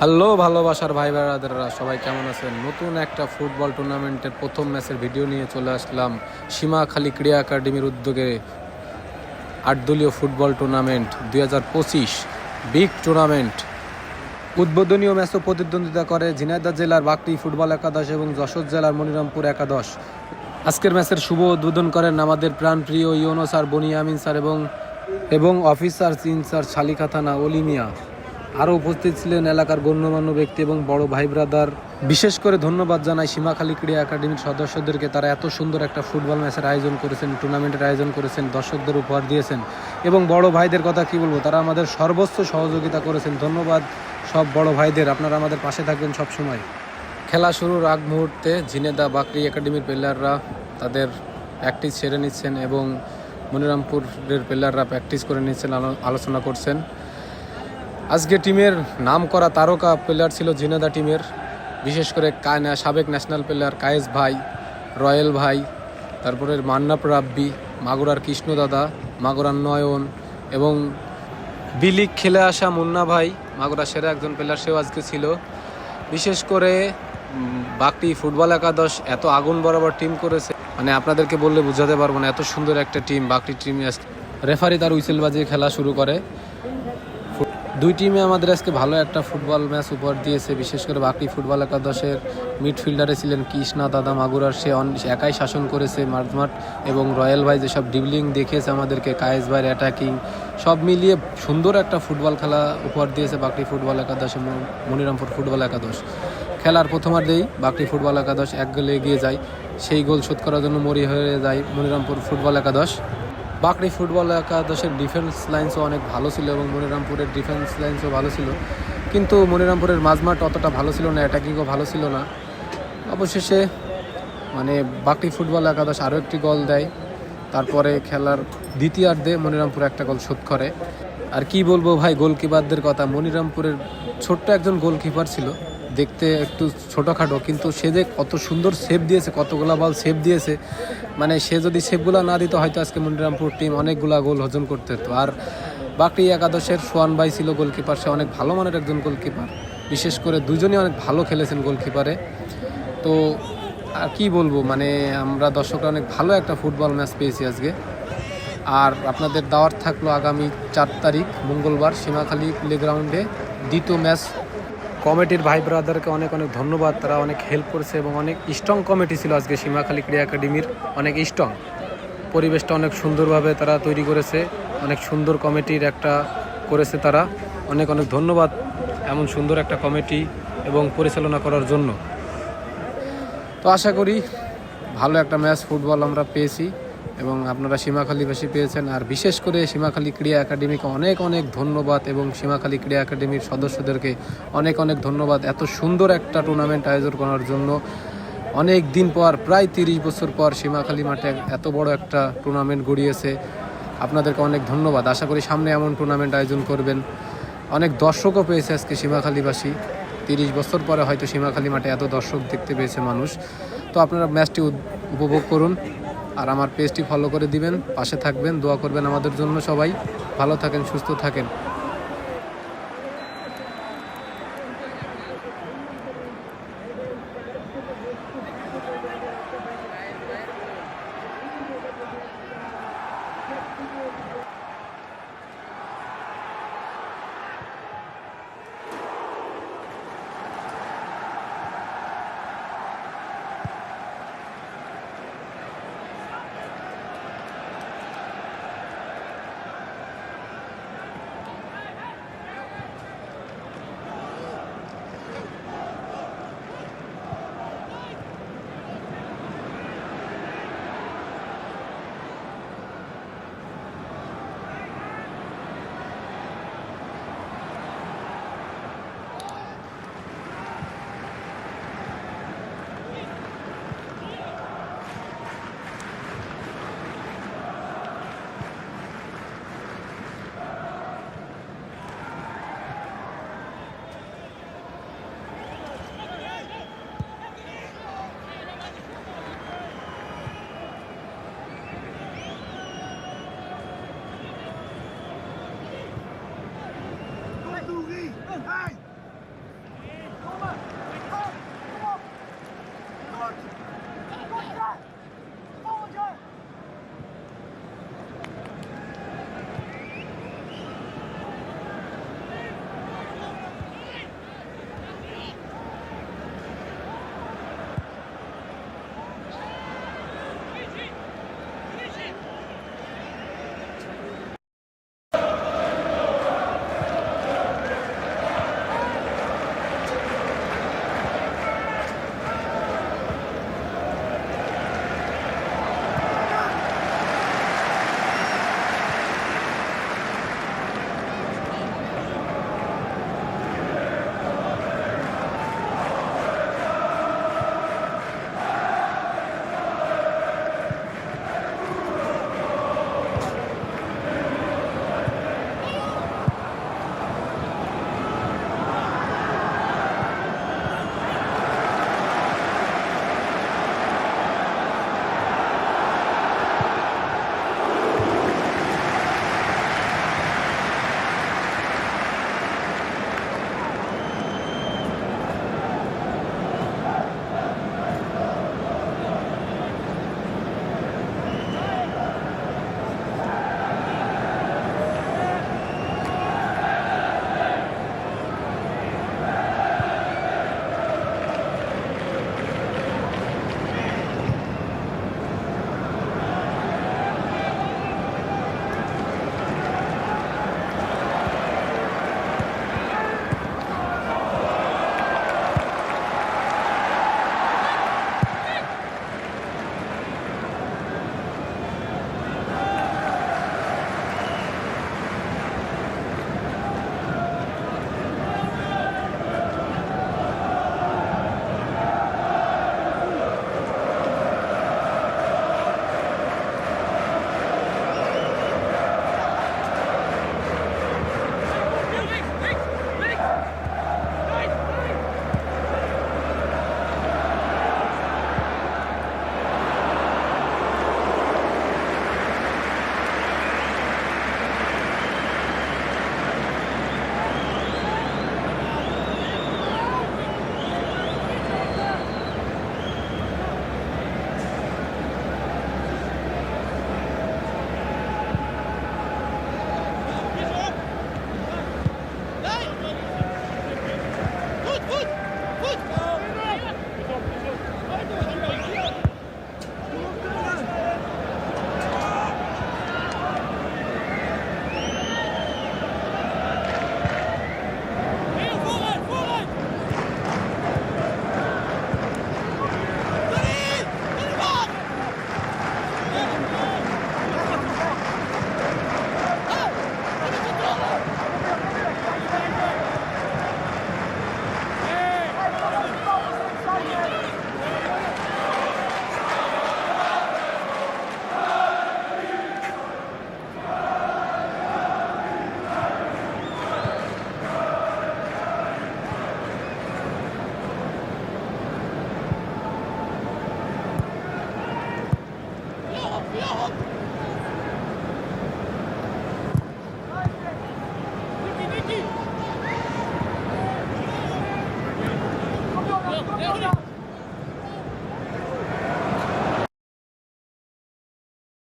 Hello ভালোবাসার ভাই ভাইরাদেররা সবাই কেমন আছেন? নতুন একটা ফুটবল টুর্নামেন্টের প্রথম ম্যাচের ভিডিও নিয়ে চলে আসলাম সীমাখালী ক্রীড়া একাডেমির উদ্যোগে আটদলীয় ফুটবল টুর্নামেন্ট দুই হাজার পঁচিশ বিগ টুর্নামেন্ট। উদ্বোধনীয় ম্যাচও প্রতিদ্বন্দ্বিতা করে ঝিনাইদহ জেলার বাকরি ফুটবল একাদশ এবং যশোর জেলার মনিরামপুর একাদশ। আজকের ম্যাচের শুভ উদ্বোধন করেন আমাদের প্রাণপ্রিয় ইউনো স্যার বনিয়ামিন স্যার এবং এবং অফিসার ইনচার্জ শালিকা থানা অলিমিয়া আরও উপস্থিত ছিলেন এলাকার গণ্যমান্য ব্যক্তি এবং বড় ভাই ব্রাদার। বিশেষ করে ধন্যবাদ জানাই সীমাখালী ক্রীড়া একাডেমির সদস্যদেরকে। তারা এত সুন্দর একটা ফুটবল ম্যাচের আয়োজন করেছেন, টুর্নামেন্টের আয়োজন করেছেন, দর্শকদের উপহার দিয়েছেন। এবং বড় ভাইদের কথা কি বলব, তারা আমাদের সর্বোচ্চ সহযোগিতা করেছেন। ধন্যবাদ সব বড় ভাইদের, আপনারা আমাদের পাশে থাকবেন সব সময় খেলা শুরুর আগ মুহূর্তে ঝিনেদা বাকরি একাডেমির প্লেয়াররা তাদের প্র্যাকটিস সেরে নিচ্ছেন এবং মনিরামপুরের প্লেয়াররা প্র্যাকটিস করে নিচ্ছেন, আলো- আলোচনা করছেন। আজকে টিমের নাম করা তারকা প্লেয়ার ছিল জিনেদা টিমের, বিশেষ করে সাবেক ন্যাশনাল প্লেয়ার কায়েস ভাই, রয়েল ভাই, তারপরে মান্নাপ রাব্বি, মাগুরার কৃষ্ণ দাদা, মাগুরার নয়ন এবং বিলিগ খেলে আসা মুন্না ভাই, মাগুরা সেরা একজন প্লেয়ার সেও আজকে ছিল। বিশেষ করে বাকটি ফুটবল একাদশ এত আগুন বরাবর টিম করেছে। মানে আপনাদেরকে বললে বোঝাতে পারব না, এত সুন্দর একটা টিম বাকটি টিম রেফারি তার উইসেল বাজিয়ে খেলা শুরু করে। দুই টিমে আমাদের আজকে ভালো একটা ফুটবল ম্যাচ উপহার দিয়েছে। বিশেষ করে বাকি ফুটবল একাদশের মিডফিল্ডারে ছিলেন কৃষ্ণা দাদা মাগুরার। সে একাই শাসন করেছে মাঠমাঠ এবং রয়্যাল ভাই যেসব ডিবলিং দেখিয়েছে আমাদেরকে, কায়েস ভাইয়ের অ্যাটাকিং সব মিলিয়ে সুন্দর একটা ফুটবল খেলা উপহার দিয়েছে বাকরি ফুটবল একাদশ মনিরামপুর ফুটবল একাদশ। খেলার প্রথমার্ধেই বাকরি ফুটবল একাদশ এক গোলে এগিয়ে যায়। সেই গোল শোধ করার জন্য মরি হয়ে যায় মনিরামপুর ফুটবল একাদশ। বাকরি ফুটবল একাদশের ডিফেন্স লাইন্সও অনেক ভালো ছিল এবং মনিরামপুরের ডিফেন্স লাইন্সও ভালো ছিল। কিন্তু মনিরামপুরের মাঝমাঠ অতটা ভালো ছিল না অ্যাটাকিংও ভালো ছিল না। অবশেষে মানে বাকরি ফুটবল একাদশ আরও একটি গোল দেয়। তারপরে খেলার দ্বিতীয়ার্ধে মনিরামপুর একটা গোল শোধ করে। আর কি বলব ভাই গোলকিপারদের কথা, মনিরামপুরের ছোট্ট একজন গোলকিপার ছিল। দেখতে একটু ছোটোখাটো, কিন্তু সে যে কত সুন্দর সেভ দিয়েছে, কতগুলা বল সেভ দিয়েছে মানে সে যদি সেভগুলো না দিত, হয়তো আজকে মনিরামপুর টিম অনেকগুলা গোল হজম করতে হতো আর বাকরি একাদশের সোয়ান ভাই ছিল গোলকিপার সে অনেক ভালো মানের একজন গোলকিপার বিশেষ করে দুজনেই অনেক ভালো খেলেছেন গোলকিপারে তো আর কি বলব মানে আমরা দর্শকরা অনেক ভালো একটা ফুটবল ম্যাচ পেয়েছি আজকে। আর আপনাদের দাওয়ার থাকল আগামী চার তারিখ, মঙ্গলবার, সীমাখালী প্লেগ্রাউন্ডে দ্বিতীয় ম্যাচ কমিটির ভাই ব্রাদারকে অনেক অনেক ধন্যবাদ। তারা অনেক হেল্প করেছে এবং অনেক স্ট্রং কমিটি ছিল আজকে সীমাখালী ক্রীড়া একাডেমির। অনেক স্ট্রং পরিবেশটা অনেক সুন্দরভাবে তারা তৈরি করেছে। অনেক সুন্দর কমিটির একটা করেছে তারা। অনেক অনেক ধন্যবাদ এমন সুন্দর একটা কমিটি এবং পরিচালনা করার জন্য। তো আশা করি ভালো একটা ম্যাচ ফুটবল আমরা পেয়েছি। এবং আপনারা সীমাখালীবাসী পেয়েছেন। আর বিশেষ করে সীমাখালী ক্রীড়া একাডেমিকে অনেক অনেক ধন্যবাদ এবং সীমাখালী ক্রীড়া একাডেমির সদস্যদেরকে অনেক অনেক ধন্যবাদ এত সুন্দর একটা টুর্নামেন্ট আয়োজন করার জন্য। অনেক দিন পর, প্রায় তিরিশ বছর পর সীমাখালী মাঠে এত বড় একটা টুর্নামেন্ট গড়িয়েছে। আপনাদেরকে অনেক ধন্যবাদ। আশা করি সামনে এমন টুর্নামেন্ট আয়োজন করবেন। অনেক দর্শকও পেয়েছে আজকে সীমাখালীবাসী তিরিশ বছর পরে হয়তো সীমাখালী মাঠে এত দর্শক দেখতে পেয়েছে মানুষ। তো আপনারা ম্যাচটি উপভোগ করুন। আর আমার পেজটি ফলো করে দিবেন, পাশে থাকবেন, দোয়া করবেন আমাদের জন্য সবাই। ভালো থাকেন, সুস্থ থাকেন।